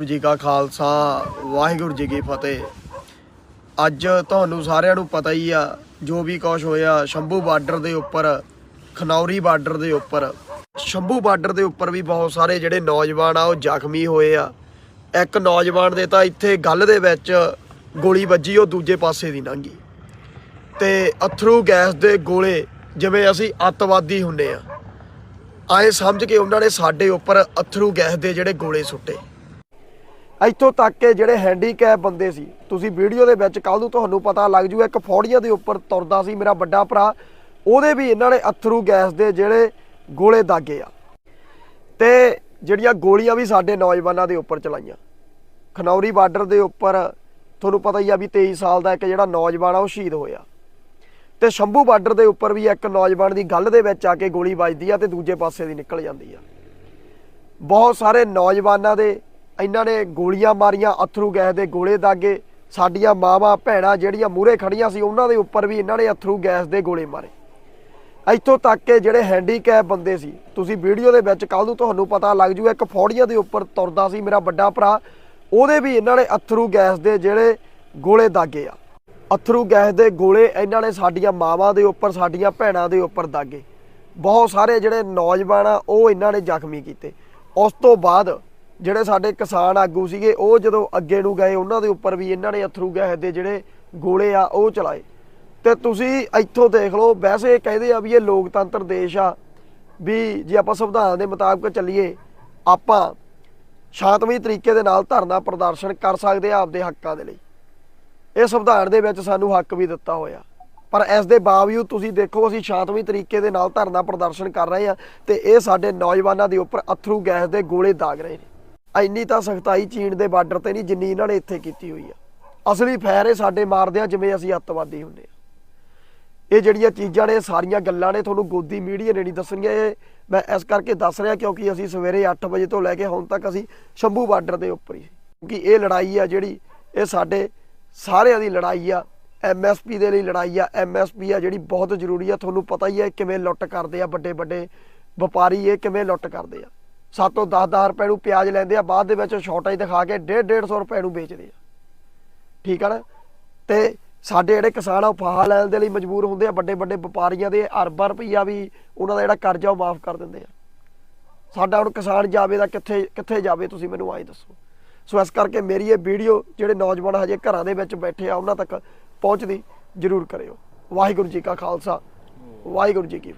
ਗੁਰੂ ਜੀ ਕਾ ਖਾਲਸਾ, ਵਾਹਿਗੁਰੂ ਜੀ ਕੀ ਫਤਿਹ। ਅੱਜ ਤੁਹਾਨੂੰ ਸਾਰਿਆਂ ਨੂੰ ਪਤਾ ਹੀ ਆ, ਜੋ ਵੀ ਕੁਛ ਹੋਇਆ, ਸ਼ੰਭੂ ਬਾਰਡਰ ਦੇ ਉੱਪਰ, ਖਨੌਰੀ ਬਾਰਡਰ ਦੇ ਉੱਪਰ। ਸ਼ੰਭੂ ਬਾਰਡਰ ਦੇ ਉੱਪਰ ਵੀ ਬਹੁਤ ਸਾਰੇ ਜਿਹੜੇ ਨੌਜਵਾਨ ਆ, ਉਹ ਜ਼ਖਮੀ ਹੋਏ ਆ। ਇੱਕ ਨੌਜਵਾਨ ਦੇ ਤਾਂ ਇੱਥੇ ਗੱਲ ਦੇ ਵਿੱਚ ਗੋਲੀ ਵੱਜੀ, ਉਹ ਦੂਜੇ ਪਾਸੇ ਦੀ ਲੰਘੀ। ਤੇ ਅਥਰੂ ਗੈਸ ਦੇ ਗੋਲੇ, ਜਿਵੇਂ ਅਸੀਂ ਅੱਤਵਾਦੀ ਹੁੰਨੇ ਆ, ਆਏ ਸਮਝ ਕੇ ਉਹਨਾਂ ਨੇ ਸਾਡੇ ਉੱਪਰ ਅਥਰੂ ਗੈਸ ਦੇ ਜਿਹੜੇ ਗੋਲੇ ਸੁੱਟੇ। ਇੱਥੋਂ ਤੱਕ ਕਿ ਜਿਹੜੇ ਹੈਂਡੀਕੈਪ ਬੰਦੇ ਸੀ, ਤੁਸੀਂ ਵੀਡੀਓ ਦੇ ਵਿੱਚ ਕੱਲ ਨੂੰ ਤੁਹਾਨੂੰ ਪਤਾ ਲੱਗ ਜੂਗਾ, ਇੱਕ ਫੌੜੀਆਂ ਦੇ ਉੱਪਰ ਤੁਰਦਾ ਸੀ ਮੇਰਾ ਵੱਡਾ ਭਰਾ, ਉਹਦੇ ਵੀ ਇਹਨਾਂ ਨੇ ਅਥਰੂ ਗੈਸ ਦੇ ਜਿਹੜੇ ਗੋਲੇ ਦਾਗੇ ਆ। ਤੇ ਜਿਹੜੀਆਂ ਗੋਲੀਆਂ ਵੀ ਸਾਡੇ ਨੌਜਵਾਨਾਂ ਦੇ ਉੱਪਰ ਚਲਾਈਆਂ। ਖਨੌਰੀ ਬਾਰਡਰ ਦੇ ਉੱਪਰ, ਤੁਹਾਨੂੰ ਪਤਾ ਹੀ ਆ ਵੀ 23 ਸਾਲ ਦਾ ਇੱਕ ਜਿਹੜਾ ਨੌਜਵਾਨ ਆ, ਉਹ ਸ਼ਹੀਦ ਹੋਇਆ। ਤੇ ਸ਼ੰਭੂ ਬਾਰਡਰ ਦੇ ਉੱਪਰ ਵੀ ਇੱਕ ਨੌਜਵਾਨ ਦੀ ਗੱਲ ਦੇ ਵਿੱਚ ਆ ਕੇ ਗੋਲੀ ਵੱਜਦੀ ਆ ਤੇ ਦੂਜੇ ਪਾਸੇ ਦੀ ਨਿਕਲ ਜਾਂਦੀ ਆ। ਬਹੁਤ ਸਾਰੇ ਨੌਜਵਾਨਾਂ ਦੇ ਇਹਨਾਂ ਨੇ ਗੋਲੀਆਂ ਮਾਰੀਆਂ, ਅਥਰੂ ਗੈਸ ਦੇ ਗੋਲੇ ਦਾਗੇ। ਸਾਡੀਆਂ ਮਾਵਾਂ, ਭੈਣਾਂ ਜਿਹੜੀਆਂ ਮੂਹਰੇ ਖੜੀਆਂ ਸੀ, ਉਹਨਾਂ ਦੇ ਉੱਪਰ ਵੀ ਇਹਨਾਂ ਨੇ ਅਥਰੂ ਗੈਸ ਦੇ ਗੋਲੇ ਮਾਰੇ। ਇੱਥੋਂ ਤੱਕ ਕਿ ਜਿਹੜੇ ਹੈਂਡੀਕੈਪ ਬੰਦੇ ਸੀ, ਤੁਸੀਂ ਵੀਡੀਓ ਦੇ ਵਿੱਚ ਕੱਲ ਨੂੰ ਤੁਹਾਨੂੰ ਪਤਾ ਲੱਗ ਜੂ ਇੱਕ ਫੌੜੀਆਂ ਦੇ ਉੱਪਰ ਤੁਰਦਾ ਸੀ ਮੇਰਾ ਵੱਡਾ ਭਰਾ। ਉਹਦੇ ਵੀ ਇਹਨਾਂ ਨੇ ਅਥਰੂ ਗੈਸ ਦੇ ਜਿਹੜੇ ਗੋਲੇ ਦਾਗੇ ਆ। ਅਥਰੂ ਗੈਸ ਦੇ ਗੋਲੇ ਇਹਨਾਂ ਨੇ ਸਾਡੀਆਂ ਮਾਵਾਂ ਦੇ ਉੱਪਰ, ਸਾਡੀਆਂ ਭੈਣਾਂ ਦੇ ਉੱਪਰ ਦਾਗੇ। ਬਹੁਤ ਸਾਰੇ ਜਿਹੜੇ ਨੌਜਵਾਨ ਆ, ਉਹ ਇਹਨਾਂ ਨੇ ਜ਼ਖਮੀ ਕੀਤੇ। ਉਸ ਤੋਂ ਬਾਅਦ ਜਿਹੜੇ ਸਾਡੇ ਕਿਸਾਨ ਆਗੂ ਸੀਗੇ, ਉਹ ਜਦੋਂ ਅੱਗੇ ਨੂੰ ਗਏ, ਉਹਨਾਂ ਦੇ ਉੱਪਰ ਵੀ ਇਹਨਾਂ ਨੇ ਅਥਰੂ ਗੈਸ ਦੇ ਜਿਹੜੇ ਗੋਲੇ ਆ, ਉਹ ਚਲਾਏ। ਤੇ ਤੁਸੀਂ ਇੱਥੋਂ ਦੇਖ ਲਓ, ਵੈਸੇ ਇਹ ਕਹਿੰਦੇ ਆ ਵੀ ਇਹ ਲੋਕਤੰਤਰ ਦੇਸ਼ ਆ, ਵੀ ਜੇ ਆਪਾਂ ਸੰਵਿਧਾਨ ਦੇ ਮੁਤਾਬਕ ਚੱਲੀਏ, ਆਪਾਂ ਸ਼ਾਂਤਮਈ ਤਰੀਕੇ ਦੇ ਨਾਲ ਧਰਨਾ ਪ੍ਰਦਰਸ਼ਨ ਕਰ ਸਕਦੇ ਆ ਆਪਦੇ ਹੱਕਾਂ ਦੇ ਲਈ। ਇਹ ਸੰਵਿਧਾਨ ਦੇ ਵਿੱਚ ਸਾਨੂੰ ਹੱਕ ਵੀ ਦਿੱਤਾ ਹੋਇਆ। ਪਰ ਇਸ ਦੇ ਬਾਵਜੂਦ ਤੁਸੀਂ ਦੇਖੋ, ਅਸੀਂ ਸ਼ਾਂਤਮਈ ਤਰੀਕੇ ਦੇ ਨਾਲ ਧਰਨਾ ਪ੍ਰਦਰਸ਼ਨ ਕਰ ਰਹੇ ਆ, ਤੇ ਇਹ ਸਾਡੇ ਨੌਜਵਾਨਾਂ ਦੇ ਉੱਪਰ ਅਥਰੂ ਗੈਸ ਦੇ ਗੋਲੇ ਦਾਗ ਰਹੇ ਨੇ। ਇੰਨੀ ਤਾਂ ਸਖਤਾਈ ਚੀਨ ਦੇ ਬਾਰਡਰ ਤੇ ਨਹੀਂ ਜਿੰਨੀ ਇਹਨਾਂ ਨੇ ਇੱਥੇ ਕੀਤੀ ਹੋਈ ਆ। ਅਸਲੀ ਫੈਰ ਇਹ ਸਾਡੇ ਮਾਰਦੇ ਆ ਜਿਵੇਂ ਅਸੀਂ ਅੱਤਵਾਦੀ ਹੁੰਦੇ ਆ। ਇਹ ਜਿਹੜੀਆਂ ਚੀਜ਼ਾਂ ਨੇ ਇਹ ਸਾਰੀਆਂ ਗੱਲਾਂ ਨੇ, ਤੁਹਾਨੂੰ ਗੋਦੀ ਮੀਡੀਆ ਨੇ ਨਹੀਂ ਦੱਸਣੀਆਂ। ਇਹ ਮੈਂ ਇਸ ਕਰਕੇ ਦੱਸ ਰਿਹਾ ਕਿਉਂਕਿ ਅਸੀਂ ਸਵੇਰੇ 8 ਵਜੇ ਤੋਂ ਲੈ ਕੇ ਹੁਣ ਤੱਕ ਅਸੀਂ ਸ਼ੰਭੂ ਬਾਰਡਰ ਦੇ ਉੱਪਰ ਹੀ ਕਿਉਂਕਿ ਇਹ ਲੜਾਈ ਆ ਜਿਹੜੀ, ਇਹ ਸਾਡੇ ਸਾਰਿਆਂ ਦੀ ਲੜਾਈ ਆ। ਐਮਐਸਪੀ ਦੇ ਲਈ ਲੜਾਈ ਆ। ਐਮਐਸਪੀ ਆ ਜਿਹੜੀ ਬਹੁਤ ਜ਼ਰੂਰੀ ਆ। ਤੁਹਾਨੂੰ ਪਤਾ ਹੀ ਹੈ ਕਿਵੇਂ ਲੁੱਟ ਕਰਦੇ ਆ ਵੱਡੇ ਵੱਡੇ ਵਪਾਰੀ, ਇਹ ਕਿਵੇਂ ਲੁੱਟ ਕਰਦੇ ਆ। ਸਾਤੋਂ 10-10 ਰੁਪਏ ਨੂੰ ਪਿਆਜ਼ ਲੈਂਦੇ ਆ, ਬਾਅਦ ਦੇ ਵਿੱਚ ਸ਼ਾਰਟੇਜ ਦਿਖਾ ਕੇ 1.5 ਰੁਪਏ ਨੂੰ ਵੇਚਦੇ ਆ। ਠੀਕ ਆ ਨਾ? ਤੇ ਸਾਡੇ ਜਿਹੜੇ ਕਿਸਾਨ ਆ, ਉਹ ਫਾਹਾ ਲੈਣ ਦੇ ਲਈ ਮਜਬੂਰ ਹੁੰਦੇ ਆ, ਵੱਡੇ ਵੱਡੇ ਵਪਾਰੀਆਂ ਦੇ ਅਰਬਾਂ ਰੁਪਈਆ ਵੀ ਉਹਨਾਂ ਦਾ ਜਿਹੜਾ ਕਰਜ਼ਾ ਉਹ ਮਾਫ ਕਰ ਦਿੰਦੇ ਆ। ਸਾਡਾ ਹੁਣ ਕਿਸਾਨ ਜਾਵੇ ਦਾ ਕਿੱਥੇ ਕਿੱਥੇ ਜਾਵੇ, ਤੁਸੀਂ ਮੈਨੂੰ ਆਏ ਦੱਸੋ। ਸੋ ਇਸ ਕਰਕੇ ਮੇਰੀ ਇਹ ਵੀਡੀਓ ਜਿਹੜੇ ਨੌਜਵਾਨ ਹਜੇ ਘਰਾਂ ਦੇ ਵਿੱਚ ਬੈਠੇ ਆ, ਉਹਨਾਂ ਤੱਕ ਪਹੁੰਚਦੀ ਜ਼ਰੂਰ ਕਰਿਓ। ਵਾਹਿਗੁਰੂ ਜੀ ਕਾ ਖਾਲਸਾ। ਵਾਹਿਗੁਰੂ ਜੀ ਕੀ ਫਤਿਹ।